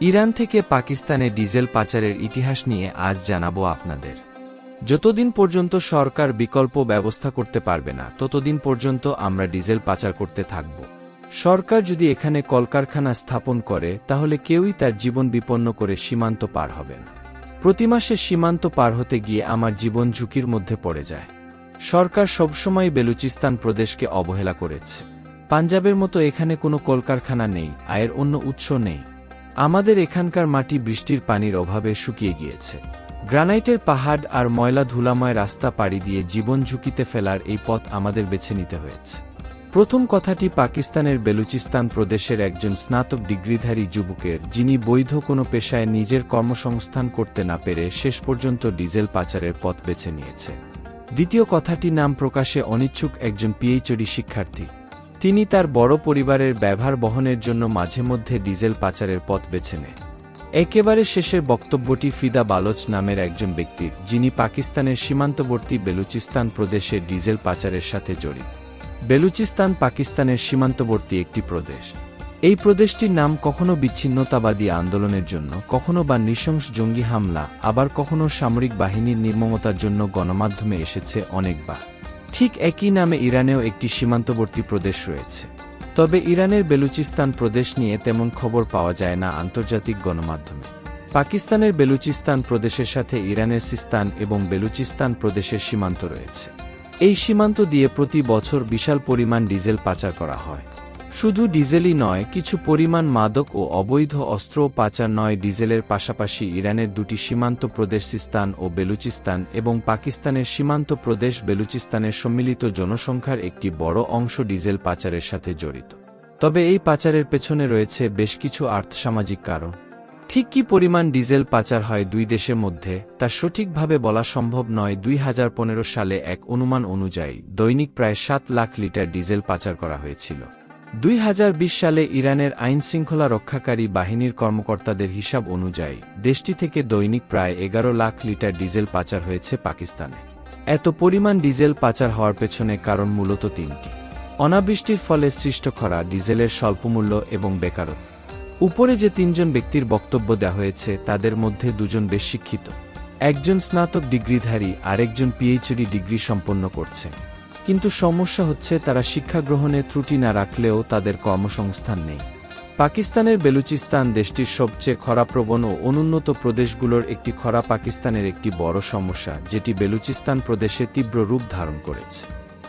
Iran থেকে পাকিস্তানে diesel পাচারের ইতিহাস নিয়ে আজ জানাব আপনাদের। যতদিন পর্যন্ত সরকার বিকল্প ব্যবস্থা করতে পারবে না, ততদিন পর্যন্ত আমরা ডিজেল পাচার করতে থাকব। সরকার যদি এখানে কলকারখানা স্থাপন করে, তাহলে কেউই তার জীবন বিপন্ন করে সীমান্ত পার হবে না। প্রতি মাসে সীমান্ত পার হতে গিয়ে আমার জীবন ঝুঁকির মধ্যে পড়ে যায়। সরকার সবসময় বেলুচিস্তান প্রদেশকে অবহেলা করেছে। পাঞ্জাবের মতো এখানে কোনো কলকারখানা নেই, আয়ের অন্য উৎস নেই। আমাদের এখানকার মাটি বৃষ্টির পানির অভাবে শুকিয়ে গিয়েছে। গ্রানাইটের পাহাড় আর ময়লা ধুলাময় রাস্তা পাড়ি দিয়ে জীবন ঝুঁকিতে ফেলার এই পথ আমাদের বেছে নিতে হয়েছে। প্রথম কথাটি পাকিস্তানের বেলুচিস্তান প্রদেশের একজন স্নাতক ডিগ্রিধারী যুবকের, যিনি বৈধ কোনো পেশায় নিজের কর্মসংস্থান করতে না পেরে শেষ পর্যন্ত ডিজেল পাচারের পথ বেছে নিয়েছে। দ্বিতীয় কথাটি নাম প্রকাশে অনিচ্ছুক একজন পিএইচডি শিক্ষার্থী। তিনি তার বড় পরিবারের ব্যবহার বহনের জন্য মাঝে মধ্যে ডিজেল পাচারের পথ বেছে নেয়। একেবারে শেষের বক্তব্যটি ফিদা বালোচ নামের একজন ব্যক্তির, যিনি পাকিস্তানের সীমান্তবর্তী বেলুচিস্তান প্রদেশে ডিজেল পাচারের সাথে জড়িত। বেলুচিস্তান পাকিস্তানের সীমান্তবর্তী একটি প্রদেশ। এই প্রদেশটির নাম কখনো বিচ্ছিন্নতাবাদী আন্দোলনের জন্য, কখনো বা নৃশংস জঙ্গি হামলা, আবার কখনো সামরিক বাহিনীর নির্মমতার জন্য গণমাধ্যমে এসেছে অনেকবার। ঠিক একই নামে ইরানেও একটি সীমান্তবর্তী প্রদেশ রয়েছে। তবে ইরানের বেলুচিস্তান প্রদেশ নিয়ে তেমন খবর পাওয়া যায় না আন্তর্জাতিক গণমাধ্যমে। পাকিস্তানের বেলুচিস্তান প্রদেশের সাথে ইরানের সিস্তান এবং বেলুচিস্তান প্রদেশের সীমান্ত রয়েছে। এই সীমান্ত দিয়ে প্রতি বছর বিশাল পরিমাণ ডিজেল পাচার করা হয়। শুধু ডিজেলই নয়, কিছু পরিমাণ মাদক ও অবৈধ অস্ত্র পাচার নয়, ডিজেলের পাশাপাশি ইরানের দুটি সীমান্ত প্রদেশ সিস্তান ও বেলুচিস্তান এবং পাকিস্তানের সীমান্ত প্রদেশ বেলুচিস্তানের সম্মিলিত জনসংখ্যার একটি বড় অংশ ডিজেল পাচারের সাথে জড়িত। তবে এই পাচারের পেছনে রয়েছে বেশ কিছু আর্থসামাজিক কারণ। ঠিক কি পরিমাণ ডিজেল পাচার হয় দুই দেশের মধ্যে, তা সঠিকভাবে বলা সম্ভব নয়। দুই সালে এক অনুমান অনুযায়ী, দৈনিক প্রায় সাত লাখ লিটার ডিজেল পাচার করা হয়েছিল। দুই হাজার বিশ সালে ইরানের আইনশৃঙ্খলা রক্ষাকারী বাহিনীর কর্মকর্তাদের হিসাব অনুযায়ী, দেশটি থেকে দৈনিক প্রায় এগারো লাখ লিটার ডিজেল পাচার হয়েছে পাকিস্তানে। এত পরিমাণ ডিজেল পাচার হওয়ার পেছনে কারণ মূলত তিনটি। অনাবৃষ্টির ফলে সৃষ্ট খরা, ডিজেলের স্বল্পমূল্য এবং বেকারত্ব। উপরে যে তিনজন ব্যক্তির বক্তব্য দেওয়া হয়েছে, তাদের মধ্যে দুজন বেশ শিক্ষিত। একজন স্নাতক ডিগ্রিধারী, আরেকজন পিএইচডি ডিগ্রি সম্পন্ন করছে। কিন্তু সমস্যা হচ্ছে তারা শিক্ষা গ্রহণে ত্রুটি না রাখলেও তাদের কর্মসংস্থান নেই। পাকিস্তানের বেলুচিস্তান দেশটির সবচেয়ে খরাপ্রবণ ও অনুন্নত প্রদেশগুলোর একটি খরা পাকিস্তানের একটি বড় সমস্যা, যেটি বেলুচিস্তান প্রদেশে তীব্র রূপ ধারণ করেছে।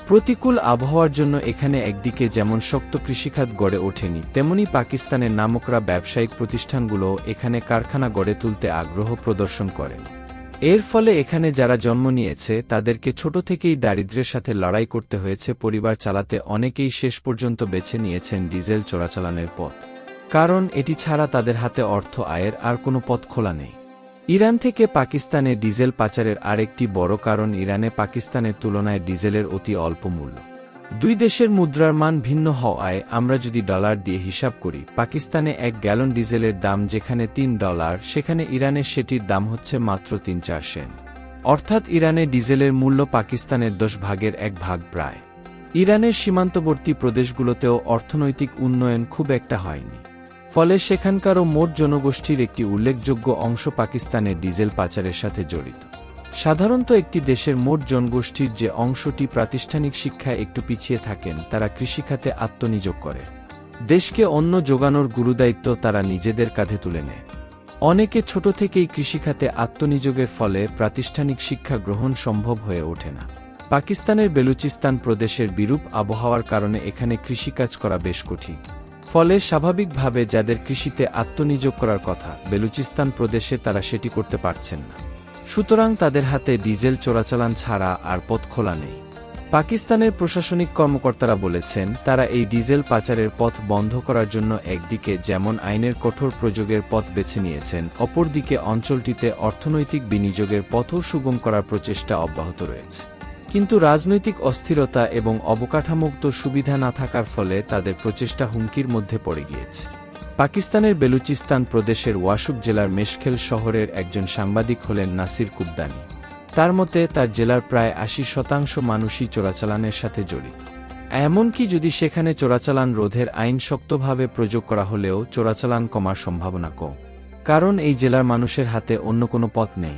প্রতিকূল আবহাওয়ার জন্য এখানে একদিকে যেমন শক্ত কৃষিখাত গড়ে ওঠেনি, তেমনি পাকিস্তানের নামকরা ব্যবসায়িক প্রতিষ্ঠানগুলো এখানে কারখানা গড়ে তুলতে আগ্রহ প্রদর্শন করেন। এর ফলে এখানে যারা জন্ম নিয়েছে, তাদেরকে ছোট থেকেই দারিদ্র্যের সাথে লড়াই করতে হয়েছে, পরিবার চালাতে অনেকেই শেষ পর্যন্ত বেছে নিয়েছেন ডিজেল চোরাচালানের পথ। কারণ এটি ছাড়া তাদের হাতে অর্থ, আয়ের আর কোনো পথ খোলা নেই। ইরান থেকে পাকিস্তানে ডিজেল পাচারের আরেকটি বড় কারণ ইরানে পাকিস্তানের তুলনায় ডিজেলের অতি অল্প মূল্য। দুই দেশের মুদ্রার মান ভিন্ন হওয়ায় আমরা যদি ডলার দিয়ে হিসাব করি, পাকিস্তানে এক গ্যালন ডিজেলের দাম যেখানে তিন ডলার, সেখানে ইরানে সেটির দাম হচ্ছে মাত্র তিন চার সেন অর্থাৎ ইরানে ডিজেলের মূল্য পাকিস্তানের দশ ভাগের এক ভাগ প্রায়। ইরানের সীমান্তবর্তী প্রদেশগুলোতেও অর্থনৈতিক উন্নয়ন খুব একটা হয়নি। ফলে সেখানকারও মোট জনগোষ্ঠীর একটি উল্লেখযোগ্য অংশ পাকিস্তানের ডিজেল পাচারের সাথে জড়িত। সাধারণত একটি দেশের মোট জনগোষ্ঠীর যে অংশটি প্রাতিষ্ঠানিক শিক্ষায় একটু পিছিয়ে থাকেন, তারা কৃষিখাতে আত্মনিয়োগ করে। দেশকে অন্য যোগানোর গুরুদায়িত্ব তারা নিজেদের কাঁধে তুলে নেয়। অনেকে ছোট থেকেই কৃষিখাতে আত্মনিযোগের ফলে প্রাতিষ্ঠানিক শিক্ষা গ্রহণ সম্ভব হয়ে ওঠে না। পাকিস্তানের বেলুচিস্তান প্রদেশের বিরূপ আবহাওয়ার কারণে এখানে কৃষিকাজ করা বেশ কঠিন। ফলে স্বাভাবিকভাবে যাদের কৃষিতে আত্মনিয়োগ করার কথা, বেলুচিস্তান প্রদেশে তারা সেটি করতে পারছেন না। সুতরাং তাদের হাতে ডিজেল চোরাচালান ছাড়া আর পথ খোলা নেই। পাকিস্তানের প্রশাসনিক কর্মকর্তারা বলেছেন, তারা এই ডিজেল পাচারের পথ বন্ধ করার জন্য একদিকে যেমন আইনের কঠোর প্রযোগের পথ বেছে নিয়েছেন, অপরদিকে অঞ্চলটিতে অর্থনৈতিক বিনিয়োগের পথও সুগম করার প্রচেষ্টা অব্যাহত রয়েছে। কিন্তু রাজনৈতিক অস্থিরতা এবং অবকাঠামোক্ত সুবিধা না থাকার ফলে তাদের প্রচেষ্টা হুমকির মধ্যে পড়ে গিয়েছে। পাকিস্তানের বেলুচিস্তান প্রদেশের ওয়াসুক জেলার মেশখেল শহরের একজন সাংবাদিক হলেন নাসির কুবদানি। তার মতে, তার জেলার প্রায় আশি শতাংশ মানুষই চোরাচালানের সাথে জড়িত। এমনকি যদি সেখানে চোরাচালান রোধের আইন শক্তভাবে প্রয়োগ করা হলেও চোরাচালান কমার সম্ভাবনা কম। কারণ এই জেলার মানুষের হাতে অন্য কোনো পথ নেই।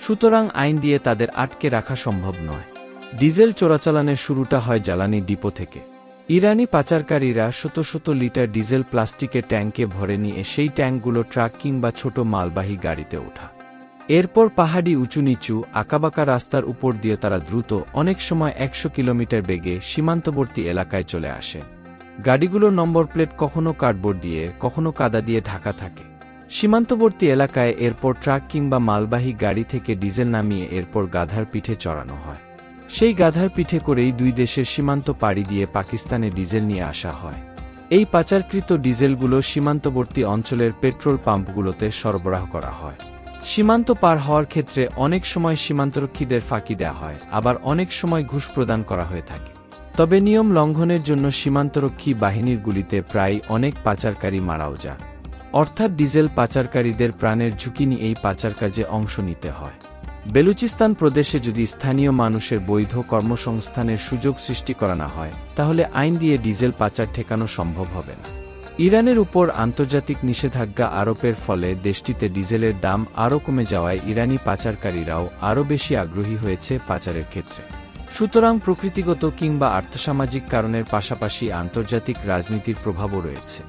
সুতরাং আইন দিয়ে তাদের আটকে রাখা সম্ভব নয়। ডিজেল চোরাচালানের শুরুটা হয় জ্বালানি ডিপো থেকে। ইরানি পাচারকারীরা শত শত লিটার ডিজেল প্লাস্টিকের ট্যাঙ্কে ভরে নিয়ে সেই ট্যাঙ্কগুলো ট্রাক কিংবা ছোট মালবাহী গাড়িতে ওঠা। এরপর পাহাড়ি উঁচু নিচু আঁকাবাঁকা রাস্তার উপর দিয়ে তারা দ্রুত অনেক সময় একশো কিলোমিটার বেগে সীমান্তবর্তী এলাকায় চলে আসে। গাড়িগুলোর নম্বর প্লেট কখনো কার্ডবোর্ড দিয়ে, কখনো কাদা দিয়ে ঢাকা থাকে। সীমান্তবর্তী এলাকায় এরপর ট্রাক কিংবা মালবাহী গাড়ি থেকে ডিজেল নামিয়ে এরপর গাধার পিঠে চড়ানো হয়। সেই গাধার পিঠে করেই দুই দেশের সীমান্ত পাড়ি দিয়ে পাকিস্তানে ডিজেল নিয়ে আসা হয়। এই পাচারকৃত ডিজেলগুলো সীমান্তবর্তী অঞ্চলের পেট্রোল পাম্পগুলোতে সরবরাহ করা হয়। সীমান্ত পার হওয়ার ক্ষেত্রে অনেক সময় সীমান্তরক্ষীদের ফাঁকি দেওয়া হয়, আবার অনেক সময় ঘুষ প্রদান করা হয়ে থাকে। তবে নিয়ম লঙ্ঘনের জন্য সীমান্তরক্ষী বাহিনীর গুলিতে প্রায় অনেক পাচারকারী মারাও যান। অর্থাৎ ডিজেল পাচারকারীদের প্রাণের ঝুঁকি নিয়ে এই পাচার কাজে অংশ নিতে হয়। বেলুচিস্তান প্রদেশে যদি স্থানীয় মানুষের বৈধ কর্মসংস্থানের সুযোগ সৃষ্টি করা না হয়, তাহলে আইন দিয়ে ডিজেল পাচার ঠেকানো সম্ভব হবে না। ইরানের উপর আন্তর্জাতিক নিষেধাজ্ঞা আরোপের ফলে দেশটিতে ডিজেলের দাম আরও কমে যাওয়ায় ইরানি পাচারকারীরাও আরও বেশি আগ্রহী হয়েছে পাচারের ক্ষেত্রে। সুতরাং প্রকৃতিগত কিংবা আর্থসামাজিক কারণের পাশাপাশি আন্তর্জাতিক রাজনীতির প্রভাবও রয়েছে।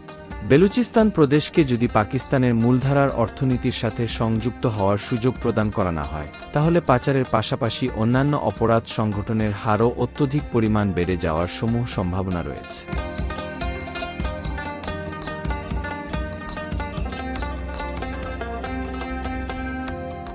বেলুচিস্তান প্রদেশকে যদি পাকিস্তানের মূলধারার অর্থনীতির সাথে সংযুক্ত হওয়ার সুযোগ প্রদান করা না হয়, তাহলে পাচারের পাশাপাশি অন্যান্য অপরাধ সংগঠনের হারও অত্যধিক পরিমাণ বেড়ে যাওয়ার সমূহ সম্ভাবনা রয়েছে।